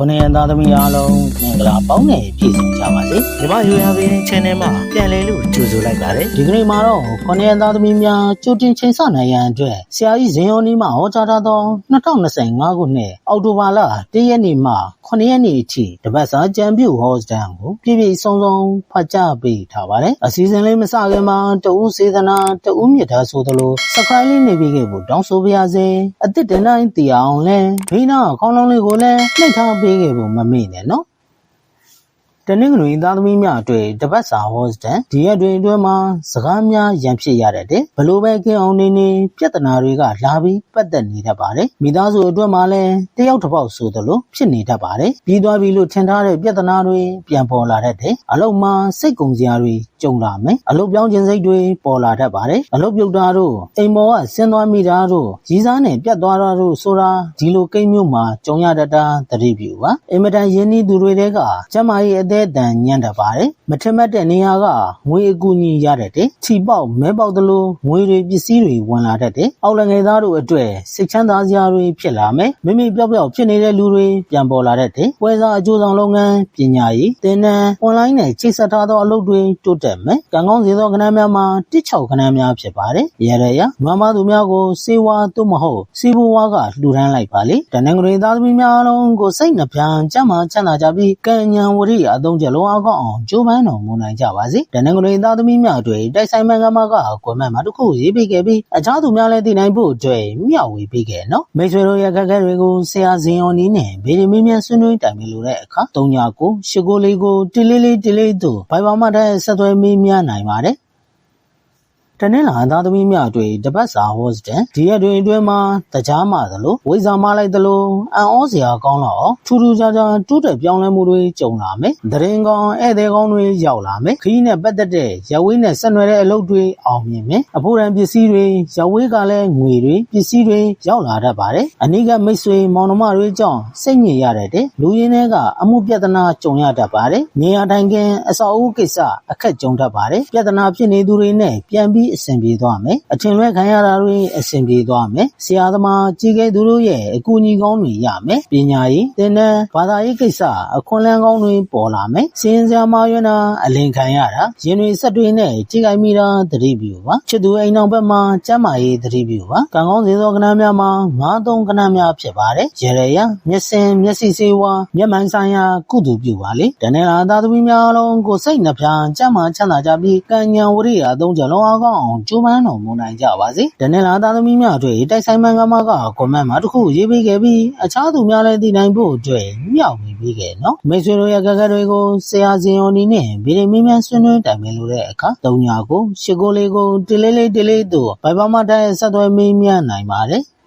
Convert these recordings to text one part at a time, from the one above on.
ခုနှစ်ရက်သားသမီးအားလုံးမင်္ဂလာပေါင်းနဲ့ပြည့်စုံကြပါစေဒီမယူရပင်း channel မှာပြန်လည်လို့ကြိုဆိုလိုက်ပါတယ်ဒီကနေ့မှာတော့ခုနှစ်ရက်သားသမီးများကြိုတင်ချိန်ဆနိုင်ရန်အတွက်ဆရာကြီးဇင်ယောနီမှဟောကြားထားသော2025ခုနှစ်အောက်တိုဘာလ1ရက်နေ့မှ9ရက်နေ့အထိတပတ်စာကြံပြုဟောစတန်ကိုပြည့်ပြည့်စုံစုံဖတ်ကြားပေးထားပါတယ်အစီအစဉ်လေးမစခင်မှာတဦးစေသနာတဦးမြတ်သားဆိုသလို subscribe လေးနေပြီးခဲ့ဖို့တောင်းဆိုပါရစေအစ်စ်တင်တိုင်းတည်အောင်လဲဘေးနားခေါင်းလုံးလေးကိုလည်းနှိပ်ထားပေးခဲ့ဖို့မမေ့နဲ့နော် တနင်္ဂနွေသားသမီးများအတွက်တပတ်စာဟောစတန်ဒီရက်တွေအတွင်းမှာစကားများရန်ဖြစ်ရတဲ့တဲ့ဘလို့ပဲကင်းအောင်နေနေပြဿနာတွေကလာပြီးပတ်သက်နေတတ်ပါတယ်မိသားစုအတွက်မှာလည်းတယောက်တစ်ပေါက်ဆိုသလိုဖြစ်နေတတ်ပါတယ်ပြီးသွားပြီလို့ထင်ထားတဲ့ပြဿနာတွေပြန်ပေါ်လာတတ်တဲ့အလုံးမှာစိတ်ကုံစရာတွေကြုံလာမယ်အလုပ်ပြောင်းခြင်းစိတ်တွေပေါ်လာတတ်ပါတယ်အလုပ်ပြုတ်တာတို့အိမ်ပေါ်ကဆင်းသွားမိတာတို့ရည်စားနဲ့ပြတ်သွားတာတို့ဆိုတာဒီလိုကိန်းမျိုးမှာကြုံရတတ်တာသတိပြုပါအင်မတန်ရင်းနှီးသူတွေတဲကကျမကြီးအသေးအတန်ညံ့တတ်ပါတယ်မထင်မှတ်တဲ့နေရာကငွေအကူအညီရတတ်တယ်ချီပေါက်မဲပေါက်သလိုငွေတွေပစ္စည်းတွေဝင်လာတတ်တယ်အောက်လငယ်သားတို့အတွက်စိတ်ချမ်းသာစရာတွေဖြစ်လာမယ်မိမိပျောက်ပျောက်ဖြစ်နေတဲ့လူတွေပြန်ပေါ်လာတတ်တယ်ပွဲစားအကျိုးဆောင်လုပ်ငန်းပညာရေးသင်တန်းအွန်လိုင်းနဲ့ချိတ်ဆက်ထားသောအလုပ်တွေတိုးတက်မယ်ကံကောင်းစေသောကဏ္ဍများမှာတစ်ချောက်ကဏ္ဍများဖြစ်ပါတယ်ရရရမမသူများကိုစေဝါသို့မဟုတ်စီဘဝါကလှူဒန်းလိုက်ပါလေတနင်္ဂနွေသားသမီးများအလုံးကိုစိတ်နှပြချမ်းသာချမ်းသာကြပြီးကံဉဏ်ဝရိယအသုံးချက်လုံးအကောက်အောင်ကြိုးပမ်းတော်မူနိုင်ကြပါစေတနင်္ဂနွေသားသမီးများတွေတိုက်ဆိုင်မှန်ကမကကွယ်မှန်မှာတစ်ခုရေးပေးခဲ့ပြီးအခြားသူများလည်းသိနိုင်ဖို့အတွက်မျှဝေပေးခဲ့နော်မိတ်ဆွေတို့ရဲ့ခက်ခဲတွေကိုဆရာဇင်ယောနီနဲ့ဗေဒီမင်းမြန်ဆွေးနွေးတိုင်ပင်လိုတဲ့အခါ3ညကိုရှစ်ကိုလေးကိုတလေးလေးတလေးတို့ဘိုင်ဘာမတဲ့ဆက်သွဲမေးမြန်းနိုင်ပါတယ် တနင်္လာသားသမီးများအတွက်တပတ်စာဟောစတန်ဒီရက်တွေအတွင်းမှာတကြားမှသလိုဝိဇာမလိုက်သလိုအံ့ဩစရာကောင်းတော့ထူးထူးခြားခြားတိုးတက်ပြောင်းလဲမှုတွေကြုံလာမယ်။သတင်းကောင်းဧည့်သည်ကောင်းတွေရောက်လာမယ်။ခရီးနဲ့ပတ်သက်တဲ့ရဝေးနဲ့ဆက်နွယ်တဲ့အလုပ်တွေအောင်မြင်မယ်။အဖို့ရန်ပစ္စည်းတွေရဝေးကလည်းငွေတွေပစ္စည်းတွေရောက်လာတတ်ပါတယ်။အနိကမိတ်ဆွေမောင်နှမတွေကြောင့်စိတ်ညစ်ရတဲ့တဲ့လူရင်းတွေကအမှုပြဿနာကြုံရတတ်ပါတယ်။နေရာထိုင်ခင်းအဆောက်အဦကိစ္စအခက်ကြုံတတ်ပါတယ်။ပြဿနာဖြစ်နေသူတွေနဲ့ပြန်ပြီးအဆင်ပြေသွားမယ်။အထင်လွဲခံရတာတွေအဆင်ပြေသွားမယ်။ဆရာသမားကြီးကဲသူတို့ရဲ့အကူအညီကောင်းတွေရမယ်။ပညာရေးသင်တန်းဘာသာရေးကိစ္စအခွင့်အလမ်းကောင်းတွေပေါ်လာမယ်။စင်စရာမရွန်းတာအလင်ခံရတာရင်တွေဆက်တွေနဲ့ကြီးကိုင်မိတာသတိပြုပါ။ချစ်သူအိမ်အောင်ဘက်မှာကျမ်းမာရေးသတိပြုပါ။ကံကောင်းစေသောကဏ္ဍများမှာငါးသုံးကဏ္ဍများဖြစ်ပါတယ်။ရေရရမျက်စင်မျက်စိစေဝါမျက်မှန်ဆိုင်ရာကုသိုလ်ပြုပါလေ။တနေ့လာသားသမီးများလုံးကိုစိတ်နှပြကျမ်းမာချမ်းသာကြပြီးကံဉဏ်ဝရိယအသုံးချက်လုံးအားကောင်းအောင်ကြိုးပမ်းတော်မူနိုင်ကြပါစေ။တနေ့လာသားသမီးများအတွက်တိုက်ဆိုင်မှန်ကမကကွန်မန့်မှာတစ်ခုရေးပေးခဲ့ပြီးအခြားသူများလည်းသိနိုင်ဖို့အတွက်မျှဝေပေးခဲ့နော်။မိတ်ဆွေတို့ရဲ့ကကတွေကိုဆရာဇင်ယောနီနဲ့ဗီဒီမင်းမြန်ဆွေးနွေးတိုင်ပင်လို့တဲ့အခါ၃ညကိုရှစ်ကိုလေးကိုတလေးလေးတလေးတို့ဘိုင်ဘာမတဲ့ဆက်သွယ်မေးမြန်းနိုင်ပါတယ်။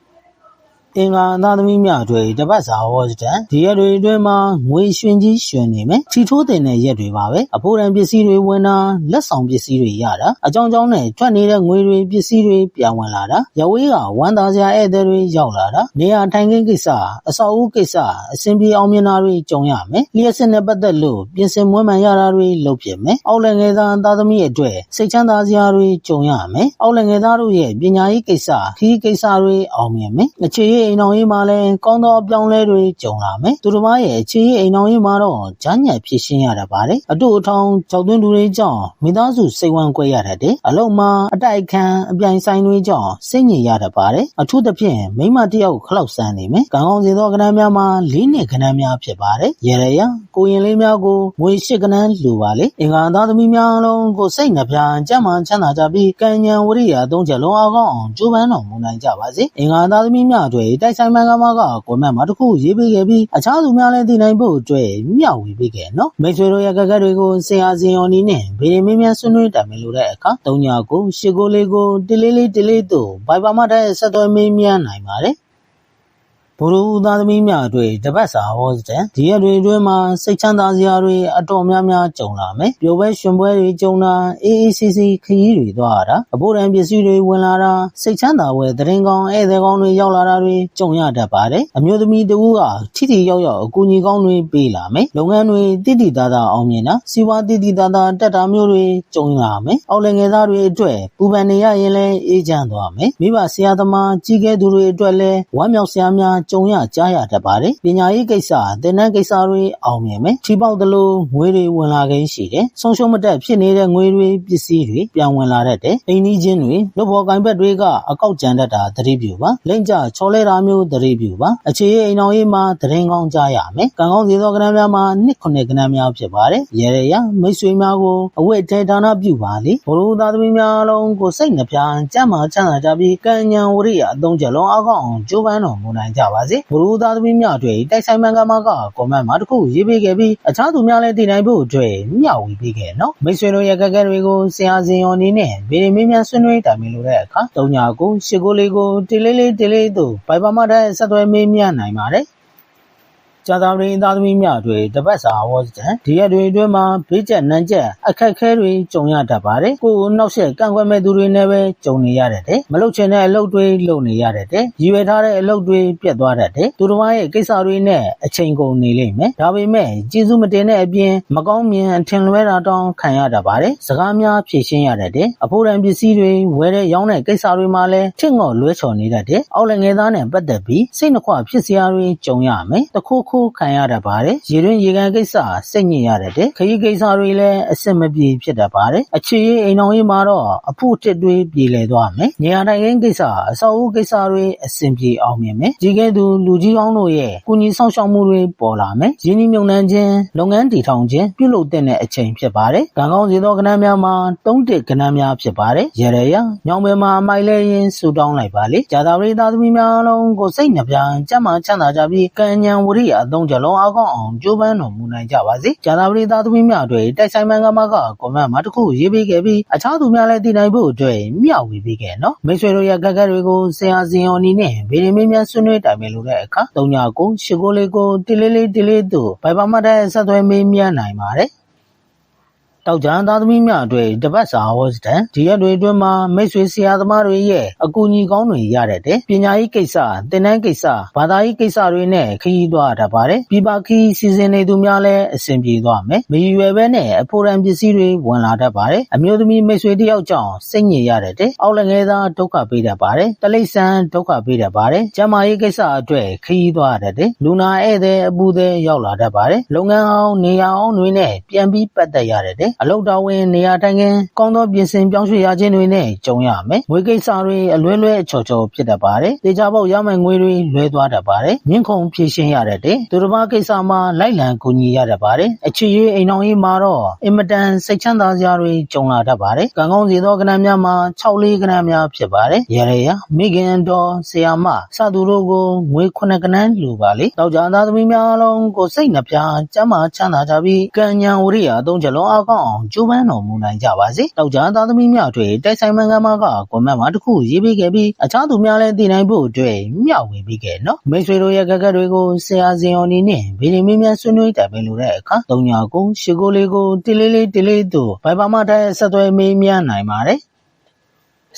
အင်္ဂါသားသမီးများတွေတပတ်စာဟောစတန်ဒီရက်တွေအတွင်းမှာငွေရွှင်ကြီးရွှင်နေမယ်ထီထိုးတင်တဲ့ရက်တွေပါပဲအဖိုးတန်ပစ္စည်းတွေဝင်တာလက်ဆောင်ပစ္စည်းတွေရတာအကြောင်းကြောင်းနဲ့ထွက်နေတဲ့ငွေတွေပစ္စည်းတွေပြန်ဝင်လာတာရဝေးကဝမ်းသာစရာဧည့်သည်တွေရောက်လာတာနေရာထိုင်ခင်းကိစ္စအဆောက်အဦကိစ္စအဆင်ပြေအောင်မြင်တာတွေကြုံရမယ်လျှက်စစ်နဲ့ပတ်သက်လို့ပြင်ဆင်မွမ်းမံရတာတွေလုပ်ဖြစ်မယ်အောက်လည်းငယ်သားသားသမီးအတွက်စိတ်ချမ်းသာစရာတွေကြုံရမယ်အောက်လည်းငယ်သားတို့ရဲ့ပညာရေးကိစ္စခရီးကိစ္စတွေအောင်မြင်မယ်အခြေရေးအိမ်တော်ရေးမှာလည်းကောင်းသောအပြောင်းလဲတွေကြုံလာမယ်သူတို့မရဲ့အခြေရေးအိမ်တော်ရေးမှာတော့ဂျာညက်ဖြစ်ရှင်းရတာပါတယ်အတူအထောင်ကြောက်သွင်းသူတွေကြောင့်မိသားစုစိတ်ဝမ်းကွဲရတတ်တယ်အလုံးမှာအတိုက်ခံအပြိုင်ဆိုင်တွေကြောင့်စိတ်ညစ်ရတတ်ပါတယ်အထူးသဖြင့်မိမတယောက်ခလောက်ဆန်းနေမယ်ကံကောင်းစေသောကဏ္ဍများမှာလေးနှစ်ကဏ္ဍများဖြစ်ပါတယ်ရရရကိုရင်လေးများကိုငွေရှစ်ကဏ္ဍလိုပါလေအင်္ဂါသားသမီးများလုံးကိုစိတ်နှပြကြမ်းမှချမ်းသာကြပြီးကံဉဏ်ဝရိယအသုံးချက်လုံးအောင်အောင်ကြိုးပမ်းတော်မူနိုင်ကြပါစေအင်္ဂါသားသမီးများတွေတိုက်ဆိုင်မှန်ကမကကွန်မန့်မှာတစ်ခုရေးပေးခဲ့ပြီးအခြားသူများလည်းသိနိုင်ဖို့အတွက်မျှဝေပေးခဲ့နော်မိတ်ဆွေတို့ရဲ့ကကက်တွေကိုဆရာစင်ယော်နီနဲ့ဗေဒီမင်းမြန်ဆွေးနွေးတိုင်ပင်လို့တဲ့အခါ၃ညကိုရှစ်ကိုလေးကိုတလေးလေးတလေးတို့ဘိုင်ဘာမတဲ့ဆက်သွယ်မေးမြန်းနိုင်ပါတယ် ဘိုလ်ဦးသားသမီးများအတွက်တပတ်စာဟောစတဲ့ဒီရက်တွေအတွင်းမှာစိတ်ချမ်းသာစရာတွေအတော်များများကြုံလာမယ်။ပျော်ပွဲရွှင်ပွဲတွေကြုံတာအေးအေးဆေးဆေးခရီးတွေသွားရတာအဖို့တန်ပစ္စည်းတွေဝင်လာတာစိတ်ချမ်းသာဝယ်သတင်းကောင်းဧည့်သည်ကောင်းတွေရောက်လာတာတွေကြုံရတတ်ပါတယ်။အမျိုးသမီးတဦးကထိထိရောက်ရောက်အကူအညီကောင်းတွေပေးလာမယ်။လုပ်ငန်းတွေတိတိသားသားအောင်မြင်တာစီးပွားတိတိသားသားတက်တာမျိုးတွေကြုံလာမယ်။အောက်လယ်ငယ်သားတွေအတွက်ပူပန်နေရရင်လည်းအေးချမ်းသွားမယ်။မိဘဆရာသမားကြီးကဲသူတွေအတွက်လည်းဝမ်းမြောက်စရာများကြုံရကြားရတတ်ပါတယ်ပညာရေးကိစ္စတင်နန်းကိစ္စတွေအောင်မြင်မယ်ချီပေါက်သလိုငွေတွေဝင်လာခြင်းရှိတယ်ဆုံးရှုံးမတက်ဖြစ်နေတဲ့ငွေတွေပစ္စည်းတွေပြန်ဝင်လာတတ်တယ်အိမ်နီးချင်းတွေလုပ်ဖော်ကိုင်ဘက်တွေကအကောက်ကြံတတ်တာသတိပြုပါလိမ့်ကြချော်လဲတာမျိုးသတိပြုပါအခြေရေးအိမ်တော်ရေးမှာသတင်းကောင်းကြားရမယ်ကံကောင်းစေသောကဏ္ဍများမှာနှစ်ခုနှစ်ကဏ္ဍများဖြစ်ပါတယ်ရေရရမိတ်ဆွေများကိုအဝတ်ထဲဒါနပြုပါလေဘုရားသားသမီးများအလုံးကိုစိတ်နှပြကြမ်းမာချမ်းသာကြပြီးကံဉဏ်ဝရိယအသုံးချက်လုံးအကောက်အောင်ကြိုးပမ်းတော်မူနိုင်ကြပါစေဘုရားသားသမီးများတွေတိုက်ဆိုင်မှန်ကမှကကွန်မန့်မှာတစ်ခုရေးပေးခဲ့ပြီးအခြားသူများလည်းတည်နိုင်ဖို့အတွက်မျှဝေပေးခဲ့နော်မိတ်ဆွေတို့ရဲ့ကက်ကက်တွေကိုဆရာစင်ရောအနေနဲ့ဗီဒီမင်းများဆွေးနွေးတိုင်ပင်လို့တဲ့အခါတုံညာကိုရှစ်ကိုလေးကိုတီလေးလေးတီလေးတို့ဘိုင်ပါမတဲ့ဆက်သွယ်မေးမြန်းနိုင်ပါတယ် ကြာသာပင်သားသမီးများတွေတပတ်စာဝတ်တန်ဒီရက်တွေအတွင်းမှာဘေးကျက်နန်းကျက်အခက်ခဲတွေကြုံရတတ်ပါတယ်ကိုယ်ကိုနှောက်ယှက်ကန့်ကွက်မဲ့သူတွေနဲ့ပဲကြုံနေရတဲ့မလုတ်ချင်တဲ့အလုပ်တွေလုပ်နေရတဲ့ရည်ရွယ်ထားတဲ့အလုပ်တွေပြတ်သွားတတ်တယ်သူတစ်ပါးရဲ့ကိစ္စတွေနဲ့အချိန်ကုန်နေလိမ့်မယ်ဒါပေမဲ့ကျေးဇူးမတင်တဲ့အပြင်မကောင်းမြင်အထင်လွဲတာတောင်ခံရတတ်ပါတယ်စကားများဖြည့်ရှင်းရတတ်တယ်အဖို့တန်ပစ္စည်းတွေဝယ်တဲ့ရောင်းတဲ့ကိစ္စတွေမှာလည်းထင့်ငေါ်လွဲချော်နေတတ်တယ်အောက်လည်းငယ်သားနဲ့ပတ်သက်ပြီးစိတ်နှခွဖြစ်စရာတွေကြုံရမယ်တခိုးခိုးခံရတတ်ပါတယ်ရေတွင်းရေကန်ကိစ္စစိတ်ညစ်ရတတ်တယ်ခရီးကိစ္စတွေလည်းအဆင်မပြေဖြစ်တတ်ပါတယ်အခြေရေးအိမ်တော်ရေးမှာတော့အဖို့တစ်တွေပြေလည်သွားမယ်နေရာတိုင်းကိစ္စအဆောက်အဦကိစ္စတွေအဆင်ပြေအောင်မြင်မယ်ကြီးကဲသူလူကြီးကောင်းတို့ရဲ့ကုညီဆောင်ရှောက်မှုတွေပေါ်လာမယ်ရင်းနှီးမြှုပ်နှံခြင်းလုပ်ငန်းတည်ထောင်ခြင်းပြုလုပ်တဲ့အချိန်ဖြစ်ပါတယ်ကံကောင်းစေသောကဏ္ဍများမှာသုံးတစ်ကဏ္ဍများဖြစ်ပါတယ်ရရရညောင်ပင်မှာအမိုက်လဲရင်ဆူတောင်းလိုက်ပါလေဂျာသာပရိသသမီးများလုံးကိုစိတ်နှပြကြမ်းမှချမ်းသာကြပြီးကံဉဏ်ဝရိယအသုံးကြလုံးအကောင်းအောင်ကြိုးပမ်းတော်မူနိုင်ကြပါစေဂျာသာပရိသသမီးများတွေတိုက်ဆိုင်မှန်ကမှကကွန်မန့်မှာတစ်ခုရေးပေးခဲ့ပြီးအခြားသူများလည်းတည်နိုင်ဖို့အတွက်မျှဝေပေးခဲ့နော်မိတ်ဆွေတို့ရဲ့ကက်ကက်တွေကိုဆရာစင်အောင်နီနဲ့ဗီဒီမင်းများဆွေးနွေးတိုင်ပင်လို့တဲ့အခါ၃ညကိုရှစ်ကိုလေးကိုတီလေးလေးတီလေးတို့ဘိုင်ပါမတ်တဲ့ဆက်သွယ်မေးမြန်းနိုင်ပါတယ် တောက်ကြံသားသမီးများအတွက်တပတ်စာဝတ်တန်ဒီရက်တွေအတွင်းမှာမိတ်ဆွေဆရာသမားတွေရဲ့အကူအညီကောင်းတွေရတဲ့တဲ့ပညာရေးကိစ္စတင်နန်းကိစ္စဘာသာရေးကိစ္စတွေနဲ့ခရီးသွားတတ်ပါတယ်ပြပခီးစီစဉ်နေသူများလည်းအဆင်ပြေသွားမယ်မရွယ်ပဲနဲ့အဖိုရန်ပစ္စည်းတွေဝင်လာတတ်ပါတယ်အမျိုးသမီးမိတ်ဆွေတယောက်ကြောင့်စိတ်ညစ်ရတဲ့တဲ့အောက်လည်းငယ်သားဒုက္ခပေးတတ်ပါတယ်တလိษံဒုက္ခပေးတတ်ပါတယ်ကျမရေးကိစ္စအတွက်ခရီးသွားတတ်တဲ့လူနာဧည့်သည်အပူသည်ရောက်လာတတ်ပါတယ်လုပ်ငန်းအောင်နေရာအောင်တွေနဲ့ပြန်ပြီးပတ်သက်ရတဲ့အလုတ်တော်ဝင်နေရာတိုင်းကကောင်းသောပြင်ဆင်ပြောင်းရွှေ့ရခြင်းတွေနဲ့ကြုံရမယ်။ငွေကိစ္စတွေအလွဲလွဲအချော်ချော်ဖြစ်တတ်ပါတယ်။တေချာပေါက်ရမယ့်ငွေတွေလွဲသွားတတ်ပါတယ်။မြင့်ခုံဖြည့်ရှင်းရတဲ့တဲ့သူတစ်ပါးကိစ္စမှာလိုက်လံကူညီရတတ်ပါတယ်။အခြေရေးအိမ်တော်ရေးမှာတော့အင်မတန်စိတ်ချမ်းသာစရာတွေကြုံလာတတ်ပါတယ်။ကံကောင်းစေသောကဏ္ဍများမှာ6လေးကဏ္ဍများဖြစ်ပါတယ်။ရရရမိခင်တော်ဆရာမစသူတို့ကိုငွေ9ကဏ္ဍလူပါလေ။တောက်ကြသားသမီးများလုံးကိုစိတ်နှပြကျမ်းမာချမ်းသာကြပြီးကံဉဏ်ဝရိယအသုံးချက်လုံးအကောင်းအောင်ကျိုးပန်းတော်မူနိုင်ကြပါစေ။တောက်ကြသားသမီးများတွေတိုက်ဆိုင်မှန်ကန်မှာကကွန်မန့်မှာတစ်ခုရေးပေးခဲ့ပြီးအခြားသူများလည်းသိနိုင်ဖို့အတွက်မျှဝေပေးခဲ့နော်။မိတ်ဆွေတို့ရဲ့ကက်ကက်တွေကိုဆရာစင်အောင်နေနဲ့ဗီဒီမင်းများဆွေးနွေးတိုင်ပင်လို့တဲ့အခါ၃ညကိုရှစ်ကိုလေးကိုတီလေးလေးတီလေးတို့ဘိုင်ပါမတဲ့ဆက်သွယ်မေးမြန်းနိုင်ပါတယ်။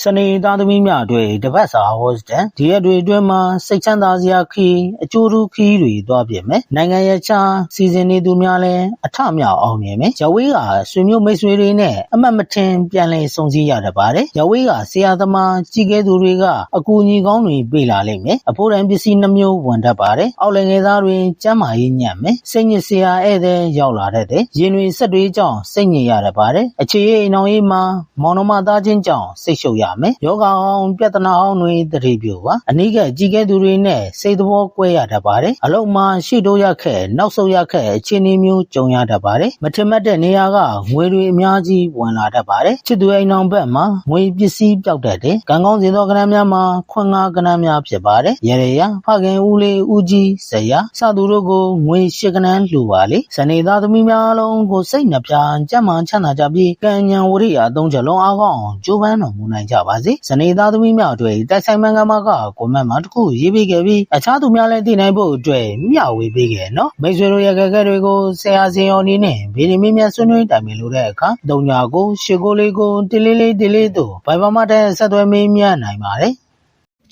စနေသားသမီးများအတွက်တပတ်စာဟောစတန်ဒီရက်တွေအတွင်းမှာစိတ်ချမ်းသာစရာခီးအကျိုးထူးခီးတွေသွားပြင်မယ်နိုင်ငံရဲ့ချာစီစဉ်နေသူများလည်းအထမြောက်အောင်မြင်မယ်ရဝေးကဆွေမျိုးမိတ်ဆွေတွေနဲ့အမတ်မထင်ပြန်လည်ဆုံစည်းရတတ်ပါတယ်ရဝေးကဆရာသမားကြီးကဲသူတွေကအကူအညီကောင်းတွေပေးလာလိမ့်မယ်အဖို့တန်ပစ္စည်းနှမျိုးဝန်တတ်ပါတယ်အောက်လည်းငယ်သားတွေကျမ်းမာရေးညံ့မယ်စိတ်ညစ်စရာဧည့်သည်ရောက်လာတတ်တယ်ရင်တွေဆက်တွေကြောင့်စိတ်ညစ်ရတတ်ပါတယ်အခြေရေးအိမ်အောင်ရေးမှာမောင်နှမသားချင်းကြောင့်စိတ်ရှုပ်ရမယ်ယောဂအောင်ပြဿနာအောင်တွေတတိပြုပါအနိကကြီးကဲသူတွေနဲ့စိတ်သဘောကွဲရတတ်ပါတယ်အလုံးမှာရှိတိုးရခက်နောက်ဆုတ်ရခက်အခြေအနေမျိုးကြုံရတတ်ပါတယ်မထင်မှတ်တဲ့နေရာကငွေတွေအများကြီးဝင်လာတတ်ပါတယ်ချစ်သူအိမ်အောင်ဘက်မှာငွေပစ္စည်းပြောက်တတ်တယ်ကံကောင်းစေသောကဏ္ဍများမှာခွန်ငါကဏ္ဍများဖြစ်ပါတယ်ရရရဖခင်ဦးလေးဦးကြီးဇယစသူတို့ကိုငွေရှစ်ကဏ္ဍလှူပါလေဇနေသားသမီးများလုံးကိုစိတ်နှပြကြမ်းမှချမ်းသာကြပြီးကံဉဏ်ဝရိယအသုံးချက်လုံးအားကောင်းအောင်ကြိုးပမ်းတော်မူနိုင်ကြပါစေဇနေသားသမီးများအတွက်တိုက်ဆိုင်မှန်ကမှကကွန်မန့်မှာတစ်ခုရေးပေးခဲ့ပြီးအခြားသူများလည်းသိနိုင်ဖို့အတွက်မျှဝေပေးခဲ့နော်မိတ်ဆွေတို့ရဲ့ကက်ကက်တွေကိုဆရာစင်ရောအနေနဲ့ဗီဒီမင်းများဆွေးနွေးတိုင်ပင်လို့တဲ့အခါတုံညာကိုရှစ်ကိုလေးကိုတလေးလေးတလေးတို့ဘိုင်ဘာမတဲ့ဆက်သွယ်မေးမြန်းနိုင်ပါတယ်